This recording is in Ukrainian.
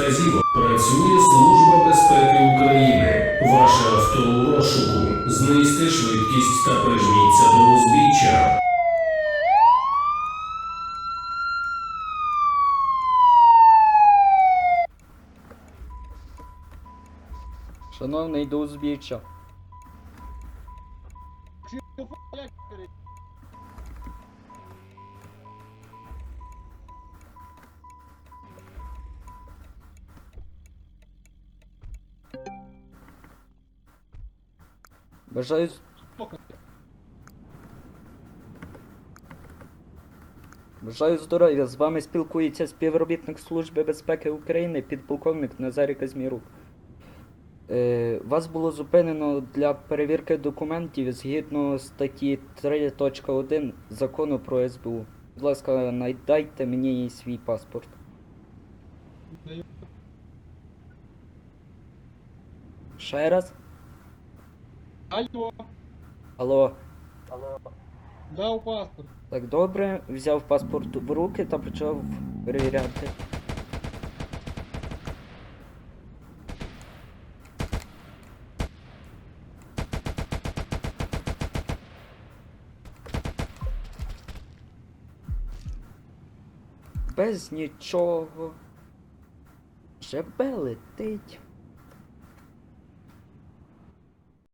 Вказівок. Працює Служба безпеки України. Ваше авто у розшуку. Знизьте швидкість та прижміться до узбіччя. Шановний до узбіччя. Бажаю. Бажаю здоров'я. З вами спілкується співробітник Служби безпеки України, підполковник Назарій Казмірук. Е, вас було зупинено для перевірки документів згідно статті 3.1 закону про СБУ. Будь ласка, надайте мені свій паспорт. Ще раз? Алло, Алло. Алло. дав паспорт. Так добре, взяв паспорт в руки та почав перевіряти. Без нічого. Жебе летить.